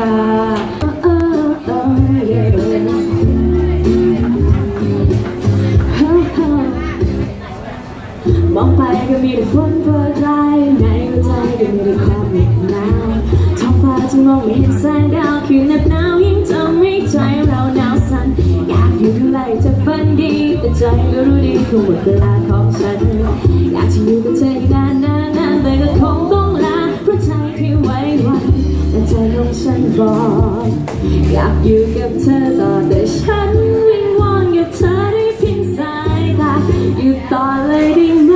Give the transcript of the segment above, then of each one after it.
ค่ะเออเออเย้มองไปก็มีแต่ฝนโปรยปลายในหัวใจก็มีแต่ความเหน็บหนาวท้องฟ้าจะมองไม่เห็นแสงดาวคืนหน็บหนาวยิ่งทำให้ใจเราหนาวสั่นอยากอยู่ใกล้จะฝันดี แต่ใจก็รู้ดีคงหมดเวลาของฉัน อยากจะอยู่กับเธออีกนาน ฉันบอนอยากอยู่กับเธอต่อแต่ฉันวิงวอนกับเธอได้เพียงสายตาอยู่ต่อเลยได้ไหม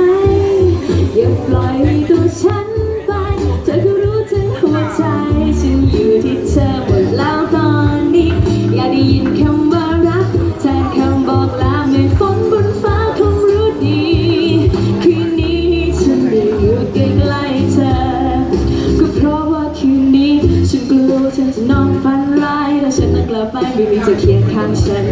อย่าปล่อย ไม่มีเธอเคียงข้างฉัน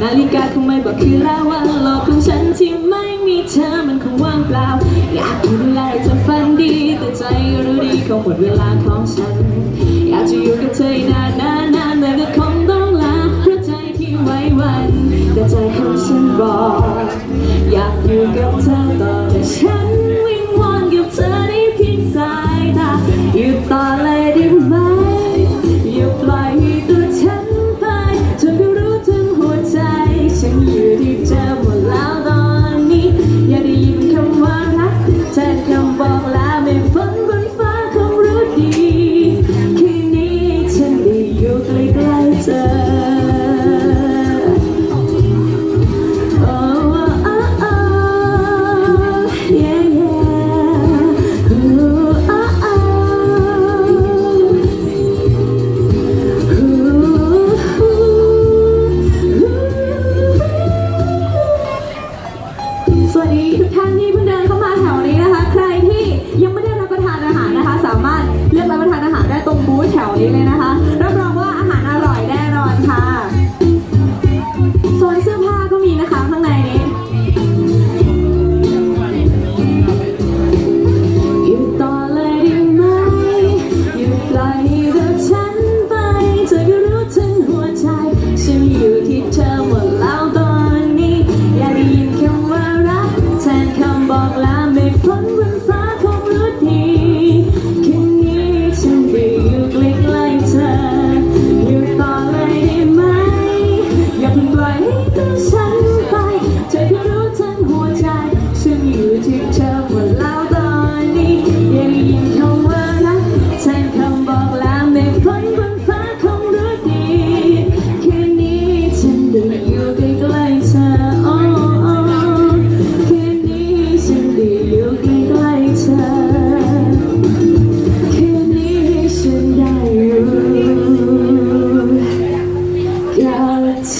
นาฬิกาคงไม่บอกคืนแล้วว่าโลกของฉันที่ไม่มีเธอมันคงว่างเปล่า อยากดูแลเธอฝันดี แต่ใจรู้ดีคงหมดเวลาของฉัน อยากจะอยู่กับเธออีกนานนานนานแต่ก็คงต้องลาเพราะใจที่ไว้วัน แต่ใจของฉันบอก อยากอยู่กับเธอ สวัสดีทุกท่านที่เพิ่งเดินเข้ามาแถวนี้นะคะ ใครที่ยังไม่ได้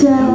진짜